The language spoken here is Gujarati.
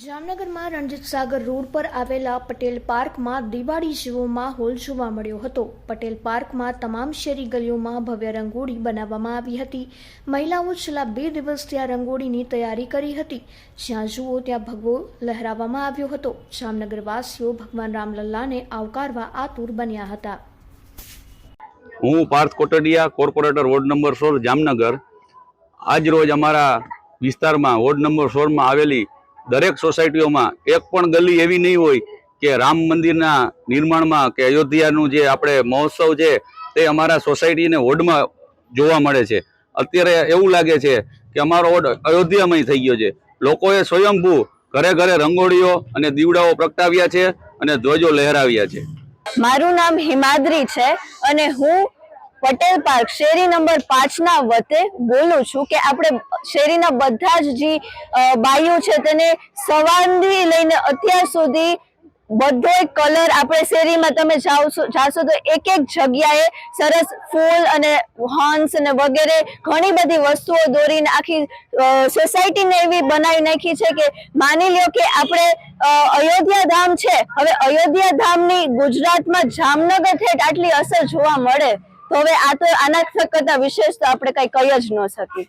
જામનગરમાં રણજીત સાગર રોડ પર આવેલા પટેલ પાર્કમાં દિવાળી જેવો માહોલ જોવા મળ્યો હતો. પટેલ પાર્કમાં તમામ શેરી ગલીઓમાં ભવ્ય રંગોળી બનાવવામાં આવી હતી. મહિલાઓ છેલ્લા બે દિવસથી આ રંગોળીની તૈયારી કરી હતી. જ્યાં જુઓ ત્યાં ભગવો લહેરાવવામાં આવ્યો હતો. જામનગરવાસીઓ ભગવાન રામલલ્લાને આવકારવા આતુર બન્યા હતા. હું Parth Kotadiya corporator ward number સોળ જામનગર. આજ રોજ અમારા વિસ્તારમાં વોર્ડ નંબર સોળમાં આવેલી દરેક સોસાયટીઓમાં એક પણ ગલી એવી નહીં હોય કે રામ મંદિરના નિર્માણમાં કે અયોધ્યાનું જે આપણે મહોત્સવ છે તે અમારા સોસાયટી અને વોર્ડમાં જોવા મળે છે. અત્યારે એવું લાગે છે કે અમારો વોર્ડ અયોધ્યામય થઈ ગયો છે. લોકોએ સ્વયંભૂ ઘરે ઘરે રંગોળીઓ અને દીવડાઓ પ્રગટાવ્યા છે અને ધ્વજો લહેરાવ્યા છે. મારું નામ હિમાદ્રી છે અને હું પટેલ પાર્ક, શેરી નંબર પાંચના વતે બોલું છું કે આપણે શેરીના બધા જ જે બાઈઓ છે તેને સવારથી લઈને અત્યાર સુધી બધો કલર આપણે શેરીમાં તમે જાશો તો એક એક જગ્યાએ સરસ ફૂલ અને હંસ અને વગેરે ઘણી બધી વસ્તુઓ દોરીને આખી સોસાયટીને એવી બનાવી નાખી છે કે માની લ્યો કે આપણે અયોધ્યા ધામ છે. હવે અયોધ્યા ધામની ગુજરાતમાં જામનગર ઠેઠ આટલી અસર જોવા મળે. તો હવે આ તો આના કરતા વિશેષ તો આપણે કઈ કહી જ ન શકીએ.